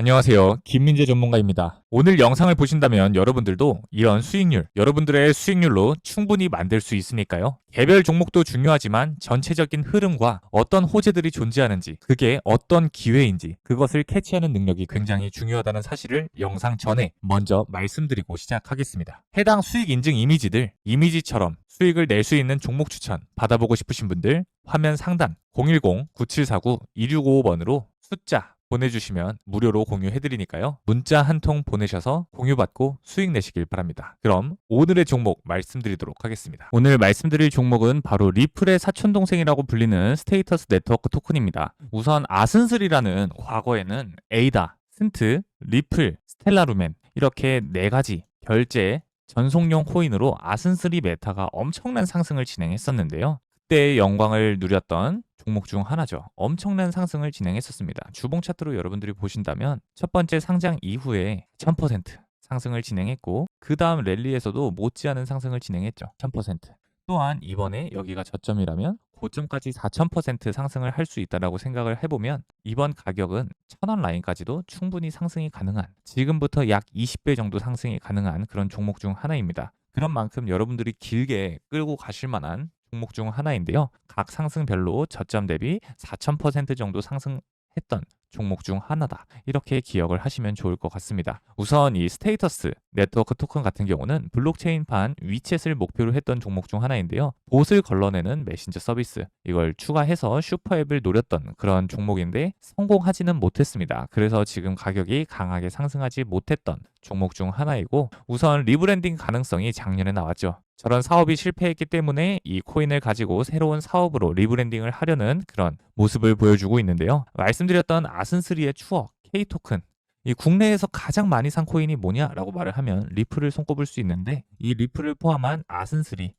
안녕하세요. 김민재 전문가입니다. 오늘 영상을 보신다면 여러분들도 이런 수익률, 여러분들의 수익률로 충분히 만들 수 있으니까요. 개별 종목도 중요하지만 전체적인 흐름과 어떤 호재들이 존재하는지, 그게 어떤 기회인지, 그것을 캐치하는 능력이 굉장히 중요하다는 사실을 영상 전에 먼저 말씀드리고 시작하겠습니다. 해당 수익 인증 이미지들, 이미지처럼 수익을 낼 수 있는 종목 추천 받아보고 싶으신 분들 화면 상단 010-9749-2655번으로 숫자 보내주시면 무료로 공유해드리니까요. 문자 한 통 보내셔서 공유받고 수익 내시길 바랍니다. 그럼 오늘의 종목 말씀드리도록 하겠습니다. 오늘 말씀드릴 종목은 바로 리플의 사촌동생이라고 불리는 스테이터스 네트워크 토큰입니다. 우선 아슨슬이라는 과거에는 에이다, 스인트, 리플, 스텔라루멘 이렇게 네 가지 결제 전송용 코인으로 아슨슬이 메타가 엄청난 상승을 진행했었는데요. 그때의 영광을 누렸던 종목 중 하나죠. 엄청난 상승을 진행했었습니다. 주봉 차트로 여러분들이 보신다면 첫 번째 상장 이후에 1000% 상승을 진행했고 그 다음 랠리에서도 못지않은 상승을 진행했죠. 1000%. 또한 이번에 여기가 저점이라면 고점까지 4000% 상승을 할 수 있다라고 생각을 해보면 이번 가격은 1000원 라인까지도 충분히 상승이 가능한 지금부터 약 20배 정도 상승이 가능한 그런 종목 중 하나입니다. 그런 만큼 여러분들이 길게 끌고 가실 만한 종목 중 하나인데요. 각 상승별로 저점 대비 4000% 정도 상승했던 종목 중 하나다. 이렇게 기억을 하시면 좋을 것 같습니다. 우선 이 스테이터스 네트워크 토큰 같은 경우는 블록체인판 위챗을 목표로 했던 종목 중 하나인데요. 봇을 걸러내는 메신저 서비스 이걸 추가해서 슈퍼앱을 노렸던 그런 종목인데 성공하지는 못했습니다. 그래서 지금 가격이 강하게 상승하지 못했던 종목 중 하나이고 우선 리브랜딩 가능성이 작년에 나왔죠. 저런 사업이 실패했기 때문에 이 코인을 가지고 새로운 사업으로 리브랜딩을 하려는 그런 모습을 보여주고 있는데요. 말씀드렸던 아슨스리의 추억, K 토큰. 이 국내에서 가장 많이 산 코인이 뭐냐라고 말을 하면 리플을 손꼽을 수 있는데 이 리플을 포함한 아슨스리,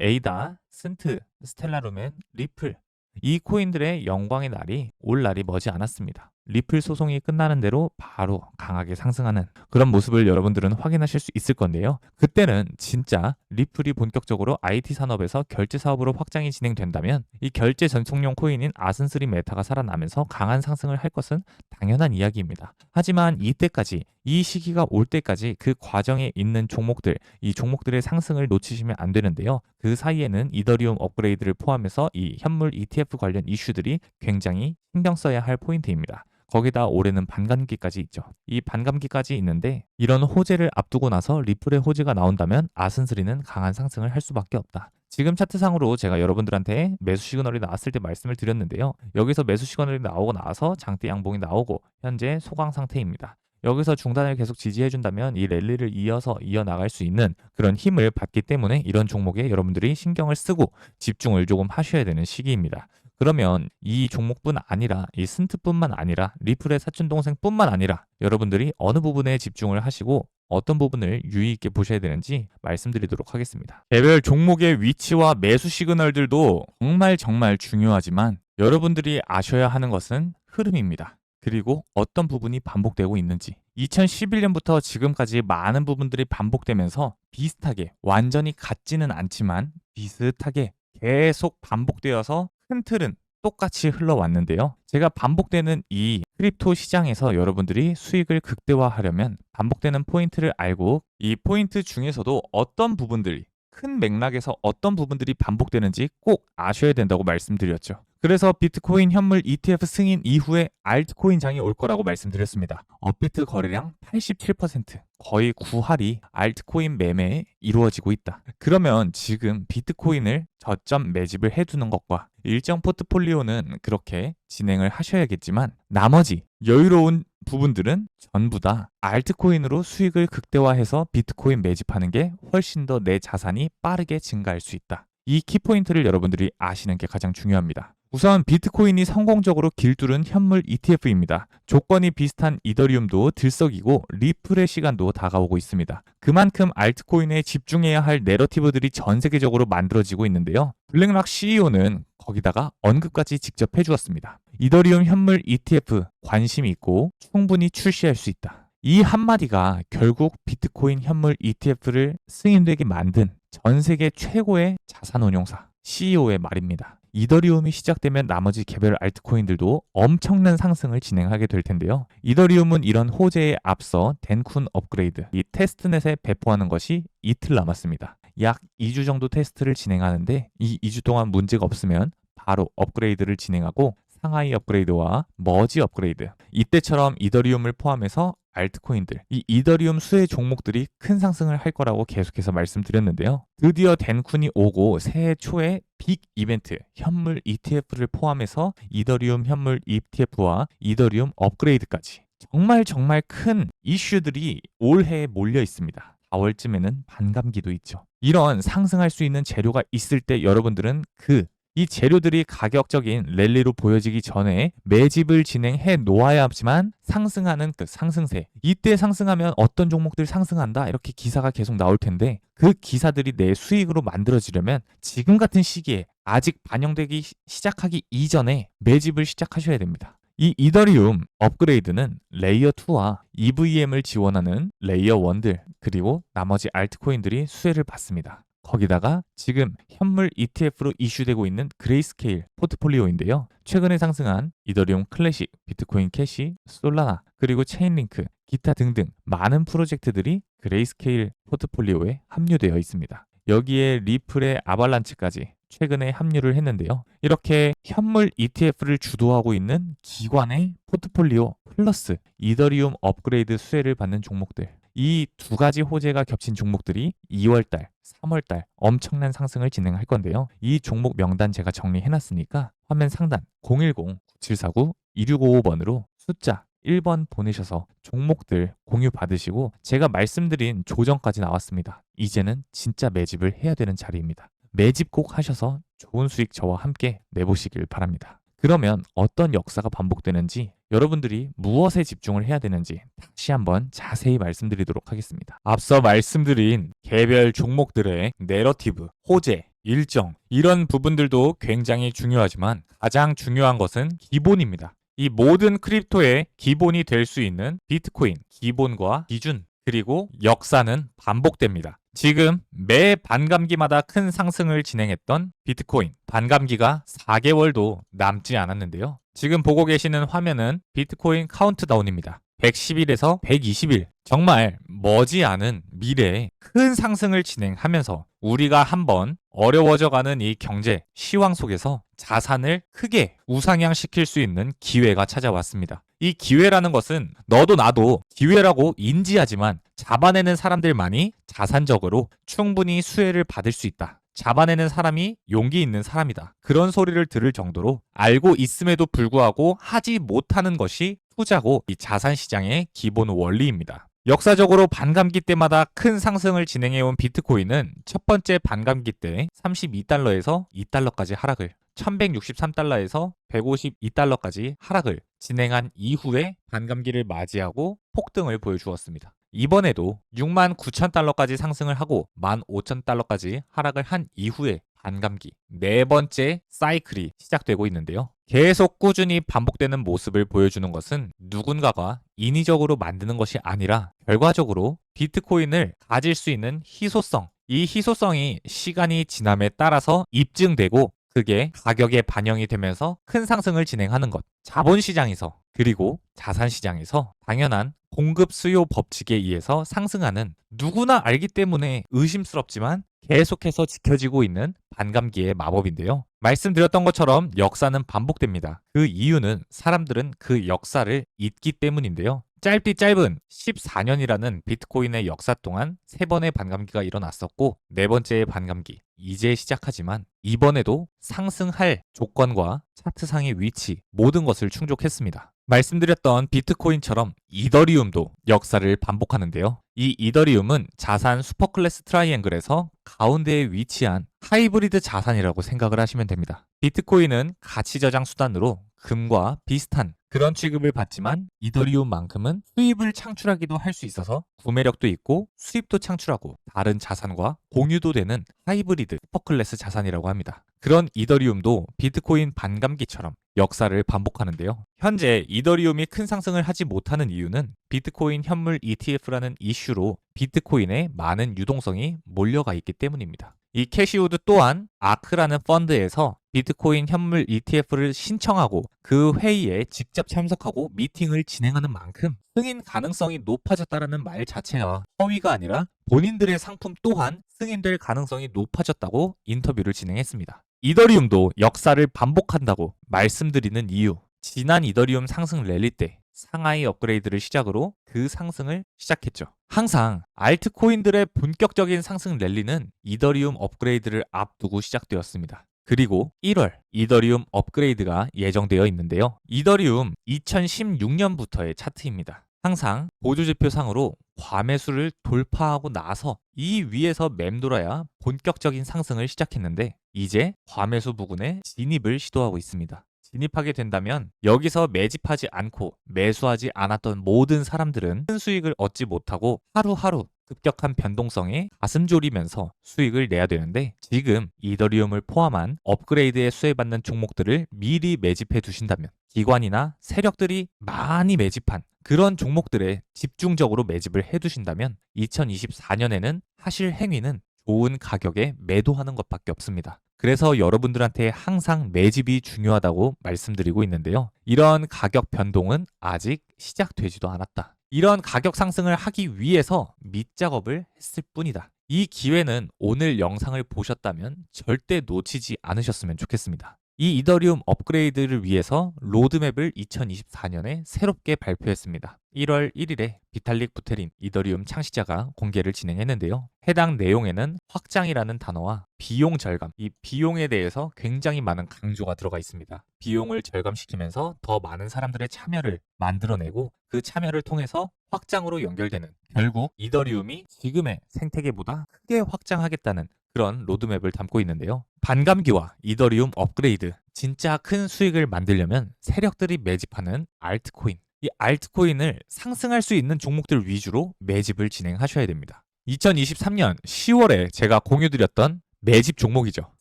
에이다, 스인트, 스텔라루멘, 리플 이 코인들의 영광의 날이 올 날이 머지 않았습니다. 리플 소송이 끝나는 대로 바로 강하게 상승하는 그런 모습을 여러분들은 확인하실 수 있을 건데요. 그때는 진짜 리플이 본격적으로 IT 산업에서 결제 사업으로 확장이 진행된다면 이 결제 전송용 코인인 아슨스리 메타가 살아나면서 강한 상승을 할 것은 당연한 이야기입니다. 하지만 이때까지 이 시기가 올 때까지 그 과정에 있는 종목들, 이 종목들의 상승을 놓치시면 안 되는데요. 그 사이에는 이더리움 업그레이드를 포함해서 이 현물 ETF 관련 이슈들이 굉장히 신경 써야 할 포인트입니다. 거기다 올해는 반감기까지 있죠. 이 반감기까지 있는데 이런 호재를 앞두고 나서 리플의 호재가 나온다면 아슨스리는 강한 상승을 할 수밖에 없다. 지금 차트상으로 제가 여러분들한테 매수 시그널이 나왔을 때 말씀을 드렸는데요. 여기서 매수 시그널이 나오고 나서 장대 양봉이 나오고 현재 소강 상태입니다. 여기서 중단을 계속 지지해준다면 이 랠리를 이어서 이어나갈 수 있는 그런 힘을 받기 때문에 이런 종목에 여러분들이 신경을 쓰고 집중을 조금 하셔야 되는 시기입니다. 그러면 이 종목뿐 아니라 이 스인트뿐만 아니라 리플의 사촌 동생뿐만 아니라 여러분들이 어느 부분에 집중을 하시고 어떤 부분을 유의 있게 보셔야 되는지 말씀드리도록 하겠습니다. 개별 종목의 위치와 매수 시그널들도 정말 정말 중요하지만 여러분들이 아셔야 하는 것은 흐름입니다. 그리고 어떤 부분이 반복되고 있는지 2011년부터 지금까지 많은 부분들이 반복되면서 비슷하게 완전히 같지는 않지만 비슷하게 계속 반복되어서 큰 틀은 똑같이 흘러왔는데요. 제가 반복되는 이 크립토 시장에서 여러분들이 수익을 극대화하려면 반복되는 포인트를 알고 이 포인트 중에서도 어떤 부분들이 큰 맥락에서 어떤 부분들이 반복되는지 꼭 아셔야 된다고 말씀드렸죠. 그래서 비트코인 현물 ETF 승인 이후에 알트코인 장이 올 거라고 말씀드렸습니다. 업비트 거래량 87% 거의 9할이 알트코인 매매에 이루어지고 있다. 그러면 지금 비트코인을 저점 매집을 해두는 것과 일정 포트폴리오는 그렇게 진행을 하셔야겠지만 나머지 여유로운 부분들은 전부 다 알트코인으로 수익을 극대화해서 비트코인 매집하는 게 훨씬 더 내 자산이 빠르게 증가할 수 있다. 이 키포인트를 여러분들이 아시는 게 가장 중요합니다. 우선 비트코인이 성공적으로 길뚫은 현물 ETF입니다. 조건이 비슷한 이더리움도 들썩이고 리플의 시간도 다가오고 있습니다. 그만큼 알트코인에 집중해야 할 내러티브들이 전 세계적으로 만들어지고 있는데요. 블랙락 CEO는 거기다가 언급까지 직접 해주었습니다. 이더리움 현물 ETF 관심이 있고 충분히 출시할 수 있다. 이 한마디가 결국 비트코인 현물 ETF를 승인되게 만든 전 세계 최고의 자산운용사 CEO의 말입니다. 이더리움이 시작되면 나머지 개별 알트코인들도 엄청난 상승을 진행하게 될 텐데요. 이더리움은 이런 호재에 앞서 덴쿤 업그레이드, 이 테스트넷에 배포하는 것이 이틀 남았습니다. 약 2주 정도 테스트를 진행하는데 이 2주 동안 문제가 없으면 바로 업그레이드를 진행하고 상하이 업그레이드와 머지 업그레이드 이때처럼 이더리움을 포함해서 알트코인들 이 이더리움 수혜 종목들이 큰 상승을 할 거라고 계속해서 말씀드렸는데요. 드디어 덴쿤이 오고 새해 초에 빅 이벤트 현물 ETF를 포함해서 이더리움 현물 ETF와 이더리움 업그레이드까지 정말 정말 큰 이슈들이 올해에 몰려 있습니다. 4월쯤에는 반감기도 있죠. 이런 상승할 수 있는 재료가 있을 때 여러분들은 그 이 재료들이 가격적인 랠리로 보여지기 전에 매집을 진행해 놓아야지만 상승하는 그 상승세. 이때 상승하면 어떤 종목들 상승한다 이렇게 기사가 계속 나올 텐데 그 기사들이 내 수익으로 만들어지려면 지금 같은 시기에 아직 반영되기 시- 시작하기 이전에 매집을 시작하셔야 됩니다. 이 이더리움 업그레이드는 레이어 2와 EVM을 지원하는 레이어 1들 그리고 나머지 알트코인들이 수혜를 받습니다. 거기다가 지금 현물 ETF로 이슈되고 있는 그레이스케일 포트폴리오인데요. 최근에 상승한 이더리움 클래식, 비트코인 캐시, 솔라나, 그리고 체인링크, 기타 등등 많은 프로젝트들이 그레이스케일 포트폴리오에 합류되어 있습니다. 여기에 리플의 아발란치까지 최근에 합류를 했는데요. 이렇게 현물 ETF를 주도하고 있는 기관의 포트폴리오 플러스 이더리움 업그레이드 수혜를 받는 종목들 이 두 가지 호재가 겹친 종목들이 2월달, 3월달 엄청난 상승을 진행할 건데요. 이 종목 명단 제가 정리해놨으니까 화면 상단 010-9749-2655번으로 숫자 1번 보내셔서 종목들 공유 받으시고 제가 말씀드린 조정까지 나왔습니다. 이제는 진짜 매집을 해야 되는 자리입니다. 매집 꼭 하셔서 좋은 수익 저와 함께 내보시길 바랍니다. 그러면 어떤 역사가 반복되는지 여러분들이 무엇에 집중을 해야 되는지 다시 한번 자세히 말씀드리도록 하겠습니다. 앞서 말씀드린 개별 종목들의 내러티브, 호재, 일정 이런 부분들도 굉장히 중요하지만 가장 중요한 것은 기본입니다. 이 모든 크립토의 기본이 될 수 있는 비트코인 기본과 기준 그리고 역사는 반복됩니다. 지금 매 반감기마다 큰 상승을 진행했던 비트코인 반감기가 4개월도 남지 않았는데요. 지금 보고 계시는 화면은 비트코인 카운트다운입니다. 110일에서 120일 정말 머지않은 미래에 큰 상승을 진행하면서 우리가 한번 어려워져가는 이 경제 시황 속에서 자산을 크게 우상향시킬 수 있는 기회가 찾아왔습니다. 이 기회라는 것은 너도 나도 기회라고 인지하지만 잡아내는 사람들만이 자산적으로 충분히 수혜를 받을 수 있다. 잡아내는 사람이 용기 있는 사람이다. 그런 소리를 들을 정도로 알고 있음에도 불구하고 하지 못하는 것이 투자고 이 자산 시장의 기본 원리입니다. 역사적으로 반감기 때마다 큰 상승을 진행해온 비트코인은 첫 번째 반감기 때 32달러에서 2달러까지 하락을 1163달러에서 152달러까지 하락을 진행한 이후에 반감기를 맞이하고 폭등을 보여주었습니다. 이번에도 6만 9천 달러까지 상승을 하고 1만 5천 달러까지 하락을 한 이후에 반감기 네 번째 사이클이 시작되고 있는데요. 계속 꾸준히 반복되는 모습을 보여주는 것은 누군가가 인위적으로 만드는 것이 아니라 결과적으로 비트코인을 가질 수 있는 희소성, 이 희소성이 시간이 지남에 따라서 입증되고 그게 가격에 반영이 되면서 큰 상승을 진행하는 것. 자본시장에서 그리고 자산시장에서 당연한 공급 수요 법칙에 의해서 상승하는 누구나 알기 때문에 의심스럽지만 계속해서 지켜지고 있는 반감기의 마법인데요. 말씀드렸던 것처럼 역사는 반복됩니다. 그 이유는 사람들은 그 역사를 잊기 때문인데요. 짧디 짧은 14년이라는 비트코인의 역사 동안 세 번의 반감기가 일어났었고 네 번째의 반감기 이제 시작하지만 이번에도 상승할 조건과 차트상의 위치 모든 것을 충족했습니다. 말씀드렸던 비트코인처럼 이더리움도 역사를 반복하는데요. 이 이더리움은 자산 슈퍼클래스 트라이앵글에서 가운데에 위치한 하이브리드 자산이라고 생각을 하시면 됩니다. 비트코인은 가치 저장 수단으로 금과 비슷한 그런 취급을 받지만 이더리움만큼은 수입을 창출하기도 할 수 있어서 구매력도 있고 수입도 창출하고 다른 자산과 공유도 되는 하이브리드 슈퍼클래스 자산이라고 합니다. 그런 이더리움도 비트코인 반감기처럼 역사를 반복하는데요. 현재 이더리움이 큰 상승을 하지 못하는 이유는 비트코인 현물 ETF라는 이슈로 비트코인에 많은 유동성이 몰려가 있기 때문입니다. 이 캐시우드 또한 아크라는 펀드에서 비트코인 현물 ETF를 신청하고 그 회의에 직접 참석하고 미팅을 진행하는 만큼 승인 가능성이 높아졌다라는 말 자체가 허위가 아니라 본인들의 상품 또한 승인될 가능성이 높아졌다고 인터뷰를 진행했습니다. 이더리움도 역사를 반복한다고 말씀드리는 이유. 지난 이더리움 상승 랠리 때 상하이 업그레이드를 시작으로 그 상승을 시작했죠. 항상 알트코인들의 본격적인 상승 랠리는 이더리움 업그레이드를 앞두고 시작되었습니다. 그리고 1월 이더리움 업그레이드가 예정되어 있는데요. 이더리움 2016년부터의 차트입니다. 항상 보조지표상으로 과매수를 돌파하고 나서 이 위에서 맴돌아야 본격적인 상승을 시작했는데 이제 과매수 부근에 진입을 시도하고 있습니다. 진입하게 된다면 여기서 매집하지 않고 매수하지 않았던 모든 사람들은 큰 수익을 얻지 못하고 하루하루 급격한 변동성에 가슴 졸이면서 수익을 내야 되는데 지금 이더리움을 포함한 업그레이드에 수혜받는 종목들을 미리 매집해 두신다면 기관이나 세력들이 많이 매집한 그런 종목들에 집중적으로 매집을 해 두신다면 2024년에는 하실 행위는 좋은 가격에 매도하는 것밖에 없습니다. 그래서 여러분들한테 항상 매집이 중요하다고 말씀드리고 있는데요. 이런 가격 변동은 아직 시작되지도 않았다. 이런 가격 상승을 하기 위해서 밑작업을 했을 뿐이다. 이 기회는 오늘 영상을 보셨다면 절대 놓치지 않으셨으면 좋겠습니다. 이 이더리움 업그레이드를 위해서 로드맵을 2024년에 새롭게 발표했습니다. 1월 1일에 비탈릭 부테린 이더리움 창시자가 공개를 진행했는데요. 해당 내용에는 확장이라는 단어와 비용 절감, 이 비용에 대해서 굉장히 많은 강조가 들어가 있습니다. 비용을 절감시키면서 더 많은 사람들의 참여를 만들어내고 그 참여를 통해서 확장으로 연결되는 결국 이더리움이 지금의 생태계보다 크게 확장하겠다는 그런 로드맵을 담고 있는데요. 반감기와 이더리움 업그레이드, 진짜 큰 수익을 만들려면 세력들이 매집하는 알트코인, 이 알트코인을 상승할 수 있는 종목들 위주로 매집을 진행하셔야 됩니다. 2023년 10월에 제가 공유드렸던 매집 종목이죠.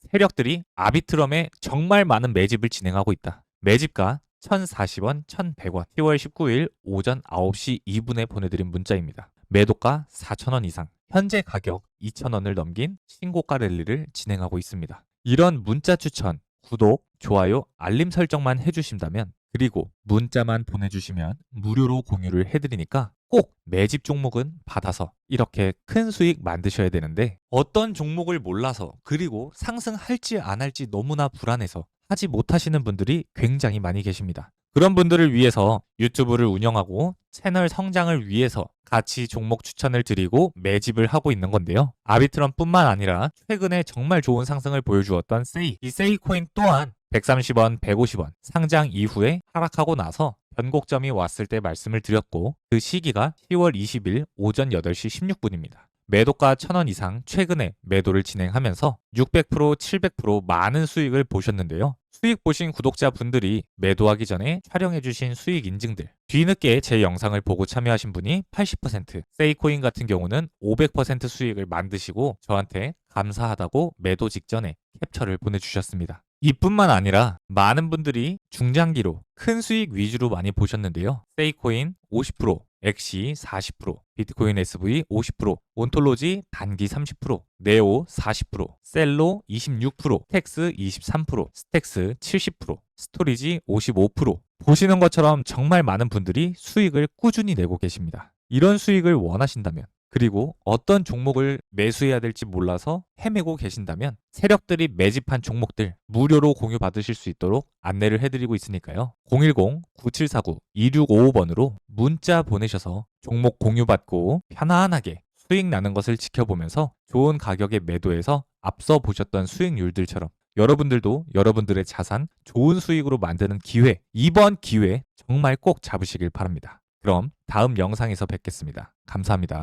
세력들이 아비트럼에 정말 많은 매집을 진행하고 있다. 매집가 1,040원, 1,100원. 10월 19일 오전 9시 2분에 보내드린 문자입니다. 매도가 4,000원 이상. 현재 가격 2,000원을 넘긴 신고가 랠리를 진행하고 있습니다. 이런 문자 추천, 구독, 좋아요, 알림 설정만 해주신다면 그리고 문자만 보내주시면 무료로 공유를 해드리니까 꼭 매집 종목은 받아서 이렇게 큰 수익 만드셔야 되는데 어떤 종목을 몰라서 그리고 상승할지 안 할지 너무나 불안해서 하지 못하시는 분들이 굉장히 많이 계십니다. 그런 분들을 위해서 유튜브를 운영하고 채널 성장을 위해서 같이 종목 추천을 드리고 매집을 하고 있는 건데요. 아비트럼뿐만 아니라 최근에 정말 좋은 상승을 보여주었던 세이, 이 세이 코인 또한 130원, 150원 상장 이후에 하락하고 나서 변곡점이 왔을 때 말씀을 드렸고 그 시기가 10월 20일 오전 8시 16분입니다. 매도가 1000원 이상 최근에 매도를 진행하면서 600%, 700% 많은 수익을 보셨는데요. 수익 보신 구독자분들이 매도하기 전에 촬영해주신 수익 인증들. 뒤늦게 제 영상을 보고 참여하신 분이 80%, 세이코인 같은 경우는 500% 수익을 만드시고 저한테 감사하다고 매도 직전에 캡처를 보내주셨습니다. 이뿐만 아니라 많은 분들이 중장기로 큰 수익 위주로 많이 보셨는데요. 세이코인 50%, 엑시 40%, 비트코인 SV 50%, 온톨로지 단기 30%, 네오 40%, 셀로 26%, 텍스 23%, 스택스 70%, 스토리지 55%. 보시는 것처럼 정말 많은 분들이 수익을 꾸준히 내고 계십니다. 이런 수익을 원하신다면 그리고 어떤 종목을 매수해야 될지 몰라서 헤매고 계신다면 세력들이 매집한 종목들 무료로 공유 받으실 수 있도록 안내를 해드리고 있으니까요. 010-9749-2655번으로 문자 보내셔서 종목 공유 받고 편안하게 수익 나는 것을 지켜보면서 좋은 가격에 매도해서 앞서 보셨던 수익률들처럼 여러분들도 여러분들의 자산 좋은 수익으로 만드는 기회, 이번 기회 정말 꼭 잡으시길 바랍니다. 그럼 다음 영상에서 뵙겠습니다. 감사합니다.